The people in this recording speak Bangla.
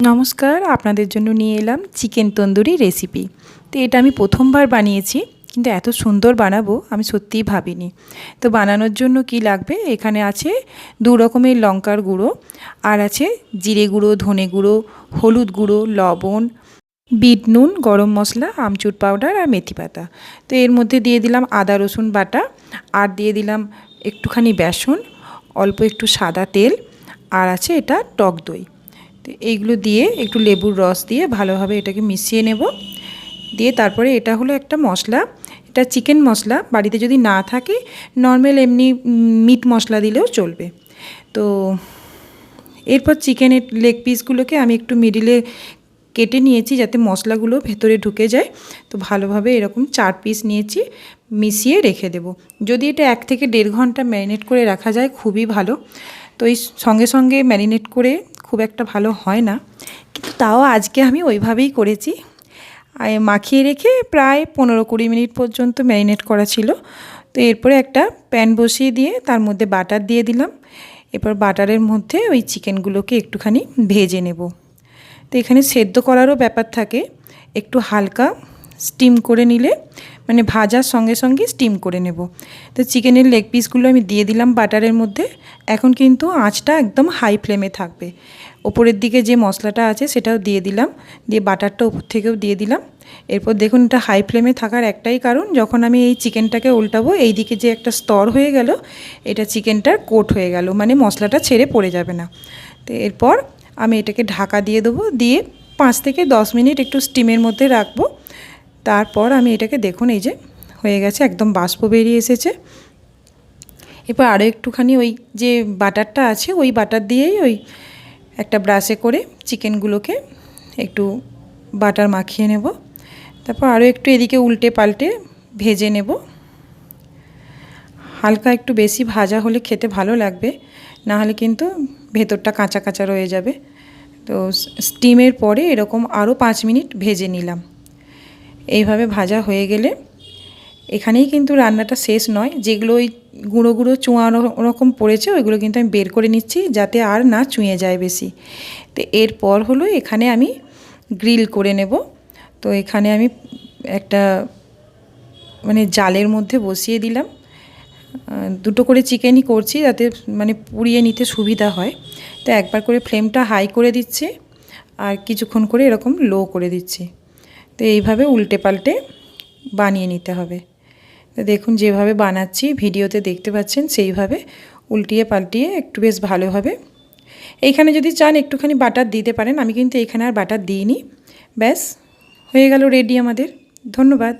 নমস্কার, আপনাদের জন্য নিয়ে এলাম চিকেন তন্দুরি রেসিপি তো এটা আমি প্রথমবার বানিয়েছি, কিন্তু এত সুন্দর বানাবো আমি সত্যিই ভাবিনি। তো বানানোর জন্য কি লাগবে? এখানে আছে দু রকমের লঙ্কার গুঁড়ো, আর আছে জিরে গুঁড়ো, ধনে গুঁড়ো, হলুদ গুঁড়ো, লবণ, বিট নুন, গরম মশলা, আমচুর পাউডার আর মেথি পাতা। তো এর মধ্যে দিয়ে দিলাম আদা, রসুন বাটা, আর দিয়ে দিলাম একটুখানি বেসন, অল্প একটু সাদা তেল, আর আছে এটা টক দই। এইগুলো দিয়ে একটু লেবুর রস দিয়ে ভালোভাবে এটাকে মিশিয়ে নেব। দিয়ে তারপরে এটা হলো একটা মশলা। এটা চিকেন মশলা। বাড়িতে যদি না থাকে, নর্মাল এমনি মিট মশলা দিলেও চলবে। তো এরপর চিকেনের লেগ পিসগুলোকে আমি একটু মিডিলে কেটে নিয়েছি যাতে মশলাগুলো ভেতরে ঢুকে যায়। তো ভালোভাবে এরকম চার পিস নিয়েছি, মিশিয়ে রেখে দেব। যদি এটা এক থেকে দেড় ঘণ্টা ম্যারিনেট করে রাখা যায়, খুবই ভালো। তো এই সঙ্গে সঙ্গে ম্যারিনেট করে খুব একটা ভালো হয় না। কিন্তু তাও আজকে আমি ওইভাবেই করেছি। মাখিয়ে রেখে প্রায় পনেরো কুড়ি মিনিট পর্যন্ত ম্যারিনেট করা ছিল। তো এরপরে একটা প্যান বসিয়ে দিয়ে তার মধ্যে বাটার দিয়ে দিলাম। এরপর বাটারের মধ্যে ওই চিকেনগুলোকে একটুখানি ভেজে নেব। তো এখানে সেদ্ধ করারও ব্যাপার থাকে। একটু হালকা স্টিম করে নিলে মানে ভাজার সঙ্গে সঙ্গে স্টিম করে নেব। তো চিকেনের লেগ পিসগুলো আমি দিয়ে দিলাম বাটারের মধ্যে। এখন কিন্তু আঁচটা একদম হাই ফ্লেমে থাকবে। ওপরের দিকে যে মশলাটা আছে সেটাও দিয়ে দিলাম। দিয়ে বাটারটা ওপর থেকেও দিয়ে দিলাম। এরপর দেখুন এটা হাই ফ্লেমে থাকার একটাই কারণ, যখন আমি এই চিকেনটাকে উল্টাবো, এই দিকে যে একটা স্তর হয়ে গেল, এটা চিকেনটার কোট হয়ে গেল মানে মশলাটা ছেড়ে পড়ে যাবে না। তো এরপর আমি এটাকে ঢাকা দিয়ে দেবো। দিয়ে পাঁচ থেকে দশ মিনিট একটু স্টিমের মধ্যে রাখব। তারপর আমি এটাকে দেখুন, এই যে হয়ে গেছে, একদম বাষ্প বেরিয়ে এসেছে। এরপর আরও একটুখানি ওই যে বাটারটা আছে, ওই বাটার দিয়েই ওই একটা ব্রাশে করে চিকেনগুলোকে একটু বাটার মাখিয়ে নেব। তারপর আরও একটু এদিকে উল্টে পাল্টে ভেজে নেব। হালকা একটু বেশি ভাজা হলে খেতে ভালো লাগবে, না হলে কিন্তু ভেতরটা কাঁচা কাঁচা রয়ে যাবে। তো স্টিমের পরে এরকম আরও পাঁচ মিনিট ভেজে নিলাম। এইভাবে ভাজা হয়ে গেলে এখানেই কিন্তু রান্নাটা শেষ নয়। যেগুলো ওই গুঁড়ো গুঁড়ো চুঁয়া ওরকম পড়েছে, ওইগুলো কিন্তু আমি বের করে নিচ্ছি যাতে আর না চুঁয়ে যায় বেশি। তো এরপর হলো এখানে আমি গ্রিল করে নেব। তো এখানে আমি একটা মানে জালের মধ্যে বসিয়ে দিলাম। দুটো করে চিকেনই করছি যাতে মানে পুড়িয়ে নিতে সুবিধা হয়। তো একবার করে ফ্লেমটা হাই করে দিচ্ছি আর কিছুক্ষণ করে এরকম লো করে দিচ্ছি। তো এইভাবে উল্টে পাল্টে বানিয়ে নিতে হবে। তো দেখুন যেভাবে বানাচ্ছি, ভিডিওতে দেখতে পাচ্ছেন সেইভাবে উল্টিয়ে পাল্টিয়ে একটু বেশ ভালোভাবে এইখানে যদি চান একটুখানি বাটার দিতে পারেন, আমি কিন্তু এইখানে আর বাটার দিইনি। ব্যাস, হয়ে গেল রেডি আমাদের। ধন্যবাদ।